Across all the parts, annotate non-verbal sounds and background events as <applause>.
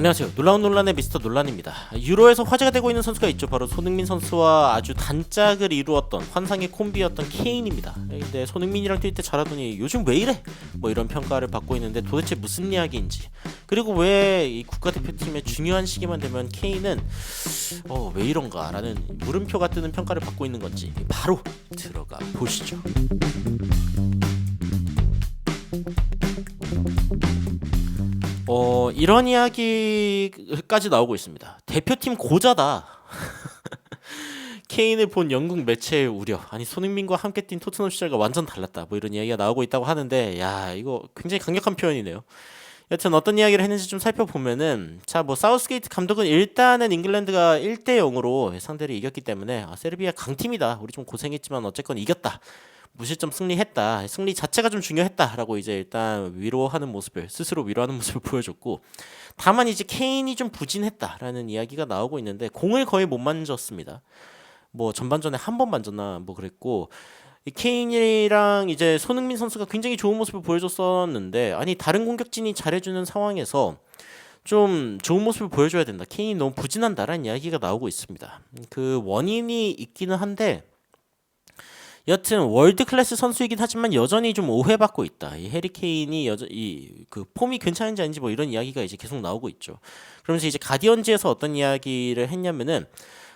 안녕하세요. 놀라운 논란의 미스터 논란입니다. 유로에서 화제가 되고 있는 선수가 있죠. 바로 손흥민 선수와 아주 단짝을 이루었던 환상의 콤비였던 케인입니다. 근데 손흥민이랑 뛸 때 잘하더니 요즘 왜 이래? 뭐 이런 평가를 받고 있는데 도대체 무슨 이야기인지 그리고 왜 이 국가대표팀의 중요한 시기만 되면 케인은 어, 왜 이런가라는 물음표가 뜨는 평가를 받고 있는 건지 바로 들어가 보시죠. 어 이런 이야기까지 나오고 있습니다. 대표팀 고자다. <laughs> 케인을 본 영국 매체의 우려. 아니 손흥민과 함께 뛴 토트넘 시절과 완전 달랐다. 뭐 이런 이야기가 나오고 있다고 하는데 야 이거 굉장히 강력한 표현이네요. 여튼 어떤 이야기를 했는지 좀 살펴보면은 자 뭐 사우스게이트 감독은 일단은 잉글랜드가 1대 0으로 상대를 이겼기 때문에 아, 세르비아 강팀이다. 우리 좀 고생했지만 어쨌건 이겼다. 무실점 승리했다. 승리 자체가 좀 중요했다라고 이제 일단 위로하는 모습을 스스로 위로하는 <laughs> 모습을 보여줬고 다만 이제 케인이 좀 부진했다라는 이야기가 나오고 있는데 공을 거의 못 만졌습니다. 뭐 전반전에 한 번 만졌나 뭐 그랬고 이 케인이랑 이제 손흥민 선수가 굉장히 좋은 모습을 보여줬었는데 아니 다른 공격진이 잘해주는 상황에서 좀 좋은 모습을 보여줘야 된다. 케인이 너무 부진한다라는 이야기가 나오고 있습니다. 그 원인이 있기는 한데 여튼 월드 클래스 선수이긴 하지만 여전히 좀 오해받고 있다. 이 해리 케인이 여전 이그 폼이 괜찮은지 아닌지 뭐 이런 이야기가 이제 계속 나오고 있죠. 그러면서 이제 가디언즈에서 어떤 이야기를 했냐면은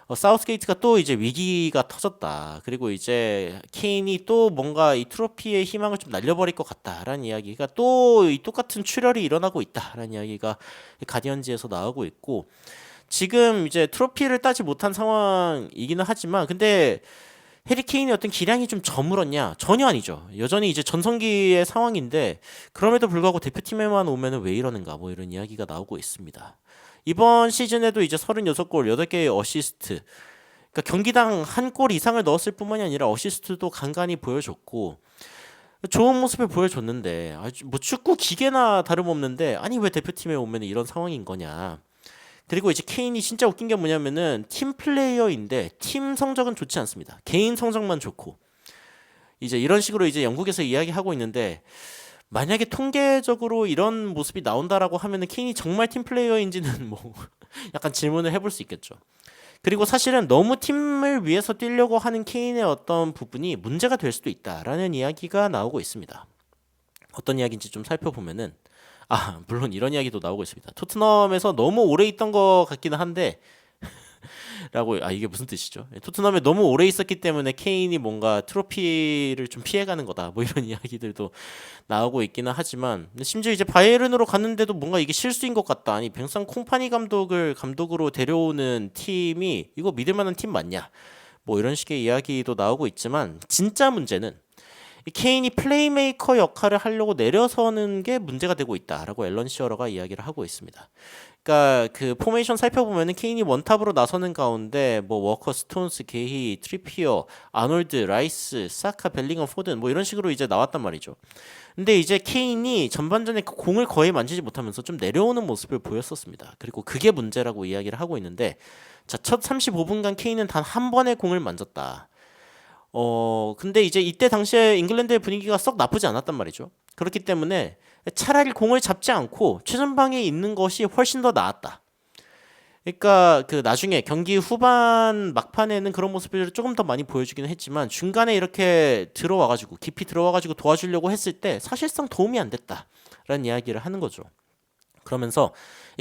어, 사우스게이트가 또 이제 위기가 터졌다. 그리고 이제 케인이 또 뭔가 이 트로피의 희망을 좀 날려버릴 것 같다라는 이야기가 또 이 똑같은 출혈이 일어나고 있다라는 이야기가 가디언즈에서 나오고 있고 지금 이제 트로피를 따지 못한 상황이기는 하지만 근데 해리케인의 어떤 기량이 좀 저물었냐? 전혀 아니죠. 여전히 이제 전성기의 상황인데 그럼에도 불구하고 대표팀에만 오면은 왜 이러는가? 뭐 이런 이야기가 나오고 있습니다. 이번 시즌에도 이제 36골, 8개의 어시스트. 그러니까 경기당 한 골 이상을 넣었을 뿐만이 아니라 어시스트도 간간히 보여줬고 좋은 모습을 보여줬는데 뭐 축구 기계나 다름없는데 아니 왜 대표팀에 오면 이런 상황인 거냐? 그리고 이제 케인이 진짜 웃긴 게 뭐냐면은 팀 플레이어인데 팀 성적은 좋지 않습니다. 개인 성적만 좋고 이제 이런 식으로 이제 영국에서 이야기하고 있는데 만약에 통계적으로 이런 모습이 나온다라고 하면은 케인이 정말 팀 플레이어인지는 <laughs> 뭐 약간 질문을 해볼 수 있겠죠. 그리고 사실은 너무 팀을 위해서 뛰려고 하는 케인의 어떤 부분이 문제가 될 수도 있다라는 이야기가 나오고 있습니다. 어떤 이야기인지 좀 살펴보면은 아 물론 이런 이야기도 나오고 있습니다. 토트넘에서 너무 오래 있던 것 같기는 한데 <laughs> 라고 아 이게 무슨 뜻이죠? 예, 토트넘에 너무 오래 있었기 때문에 케인이 뭔가 트로피를 좀 피해가는 거다 뭐 이런 <laughs> 이야기들도 나오고 있기는 하지만 심지어 이제 바이에른으로 갔는데도 뭔가 이게 실수인 것 같다 아니 뱅상 콩파니 감독을 감독으로 데려오는 팀이 이거 믿을 만한 팀 맞냐 뭐 이런 식의 이야기도 나오고 있지만 진짜 문제는 이 케인이 플레이메이커 역할을 하려고 내려서는 게 문제가 되고 있다라고 앨런 시어러가 이야기를 하고 있습니다. 그러니까 그 포메이션 살펴보면은 케인이 원탑으로 나서는 가운데 뭐 워커, 스톤스, 게히, 트리피어, 아놀드, 라이스, 사카, 벨링엄, 포든 뭐 이런 식으로 이제 나왔단 말이죠. 근데 이제 케인이 전반전에 그 공을 거의 만지지 못하면서 좀 내려오는 모습을 보였었습니다. 그리고 그게 문제라고 이야기를 하고 있는데 자, 첫 35분간 케인은 단 한 번의 공을 만졌다. 어, 근데 이제 이때 당시에 잉글랜드의 분위기가 썩 나쁘지 않았단 말이죠. 그렇기 때문에 차라리 공을 잡지 않고 최전방에 있는 것이 훨씬 더 나았다. 그러니까 그 나중에 경기 후반 막판에는 그런 모습을 조금 더 많이 보여주기는 했지만 중간에 이렇게 들어와가지고 깊이 들어와가지고 도와주려고 했을 때 사실상 도움이 안 됐다라는 이야기를 하는 거죠. 그러면서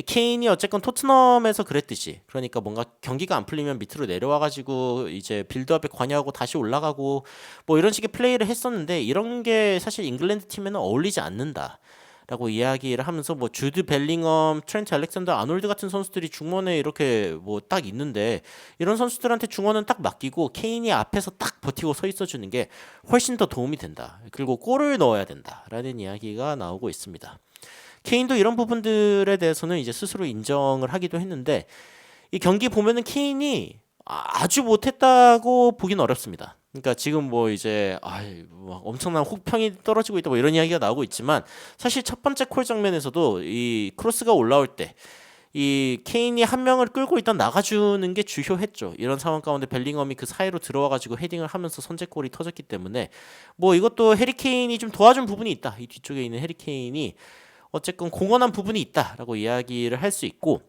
케인이 어쨌건 토트넘에서 그랬듯이 그러니까 뭔가 경기가 안 풀리면 밑으로 내려와 가지고 이제 빌드업에 관여하고 다시 올라가고 뭐 이런 식의 플레이를 했었는데 이런 게 사실 잉글랜드 팀에는 어울리지 않는다. 라고 이야기를 하면서 뭐 주드 벨링엄, 트렌트 알렉산더 아놀드 같은 선수들이 중원에 이렇게 뭐 딱 있는데 이런 선수들한테 중원은 딱 맡기고 케인이 앞에서 딱 버티고 서 있어 주는 게 훨씬 더 도움이 된다. 그리고 골을 넣어야 된다라는 이야기가 나오고 있습니다. 케인도 이런 부분들에 대해서는 이제 스스로 인정을 하기도 했는데 이 경기 보면은 케인이 아주 못했다고 보긴 어렵습니다. 그러니까 지금 뭐 이제 아이 뭐 엄청난 혹평이 떨어지고 있다 뭐 이런 이야기가 나오고 있지만 사실 첫 번째 콜 장면에서도 이 크로스가 올라올 때 이 케인이 한 명을 끌고 일단 나가주는 게 주효했죠. 이런 상황 가운데 벨링엄이 그 사이로 들어와가지고 헤딩을 하면서 선제골이 터졌기 때문에 뭐 이것도 해리 케인이 좀 도와준 부분이 있다. 이 뒤쪽에 있는 해리 케인이 어쨌건 공헌한 부분이 있다라고 이야기를 할 수 있고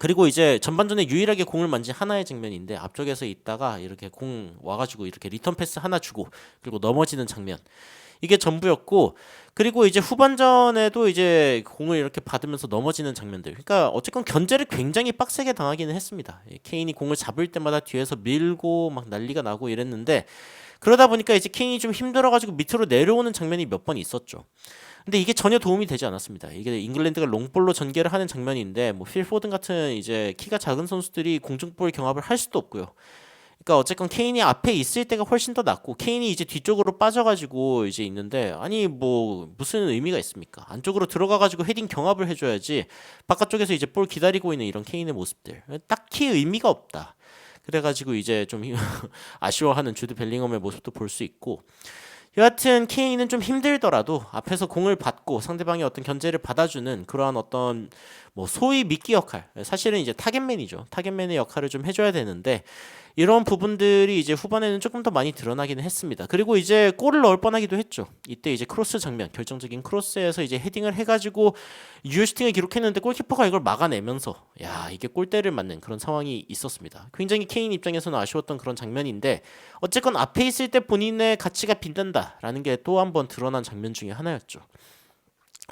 그리고 이제 전반전에 유일하게 공을 만진 하나의 장면인데 앞쪽에서 있다가 이렇게 공 와가지고 이렇게 리턴 패스 하나 주고 그리고 넘어지는 장면. 이게 전부였고 그리고 이제 후반전에도 이제 공을 이렇게 받으면서 넘어지는 장면들. 그러니까 어쨌건 견제를 굉장히 빡세게 당하기는 했습니다. 예, 케인이 공을 잡을 때마다 뒤에서 밀고 막 난리가 나고 이랬는데 그러다 보니까 이제 케인이 좀 힘들어가지고 밑으로 내려오는 장면이 몇 번 있었죠 근데 이게 전혀 도움이 되지 않았습니다. 이게 잉글랜드가 롱볼로 전개를 하는 장면인데 뭐 필 포든 같은 이제 키가 작은 선수들이 공중볼 경합을 할 수도 없고요. 그러니까 어쨌건 케인이 앞에 있을 때가 훨씬 더 낫고 케인이 이제 뒤쪽으로 빠져가지고 이제 있는데 아니 뭐 무슨 의미가 있습니까? 안쪽으로 들어가가지고 헤딩 경합을 해줘야지 바깥쪽에서 이제 볼 기다리고 있는 이런 케인의 모습들 딱히 의미가 없다. 그래가지고 이제 좀 <laughs> 아쉬워하는 주드 벨링엄의 모습도 볼 수 있고 여하튼 케인은 좀 힘들더라도 앞에서 공을 받고 상대방의 어떤 견제를 받아주는 그러한 어떤 뭐 소위 미끼 역할 사실은 이제 타겟맨이죠. 타겟맨의 역할을 좀 해줘야 되는데 이런 부분들이 이제 후반에는 조금 더 많이 드러나기는 했습니다. 그리고 이제 골을 넣을 뻔하기도 했죠. 이때 이제 크로스 장면 결정적인 크로스에서 이제 헤딩을 해가지고 유효슈팅을 기록했는데 골키퍼가 이걸 막아내면서 야 이게 골대를 맞는 그런 상황이 있었습니다. 굉장히 케인 입장에서는 아쉬웠던 그런 장면인데 어쨌건 앞에 있을 때 본인의 가치가 빛난다라는 게 또 한 번 드러난 장면 중에 하나였죠.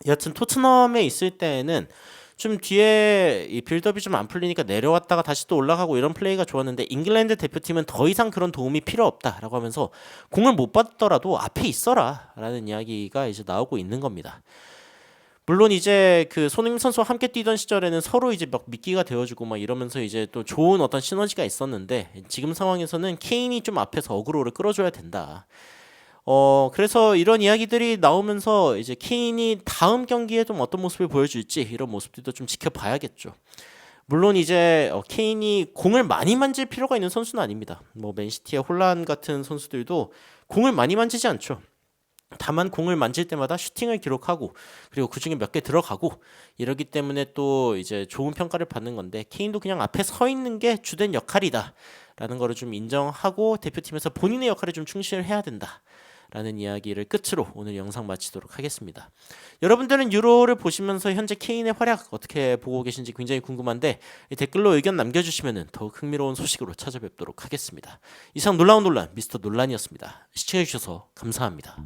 여튼 토트넘에 있을 때는 좀 뒤에 이 빌드업이 좀 안 풀리니까 내려왔다가 다시 또 올라가고 이런 플레이가 좋았는데 잉글랜드 대표팀은 더 이상 그런 도움이 필요 없다라고 하면서 공을 못 받더라도 앞에 있어라라는 이야기가 이제 나오고 있는 겁니다. 물론 이제 그 손흥민 선수와 함께 뛰던 시절에는 서로 이제 막 미끼가 되어주고 막 이러면서 이제 또 좋은 어떤 시너지가 있었는데 지금 상황에서는 케인이 좀 앞에서 어그로를 끌어줘야 된다. 어 그래서 이런 이야기들이 나오면서 이제 케인이 다음 경기에 좀 어떤 모습을 보여줄지 이런 모습들도 좀 지켜봐야겠죠. 물론 이제 어, 케인이 공을 많이 만질 필요가 있는 선수는 아닙니다. 뭐 맨시티의 혼란 같은 선수들도 공을 많이 만지지 않죠. 다만 공을 만질 때마다 슈팅을 기록하고 그리고 그 중에 몇 개 들어가고 이러기 때문에 또 이제 좋은 평가를 받는 건데 케인도 그냥 앞에 서 있는 게 주된 역할이다라는 거를 좀 인정하고 대표팀에서 본인의 역할에 좀 충실을 해야 된다. 라는 이야기를 끝으로 오늘 영상 마치도록 하겠습니다. 여러분들은 유로를 보시면서 현재 케인의 활약 어떻게 보고 계신지 굉장히 궁금한데 댓글로 의견 남겨주시면 더욱 흥미로운 소식으로 찾아뵙도록 하겠습니다. 이상 놀라운 논란 미스터 논란이었습니다. 시청해주셔서 감사합니다.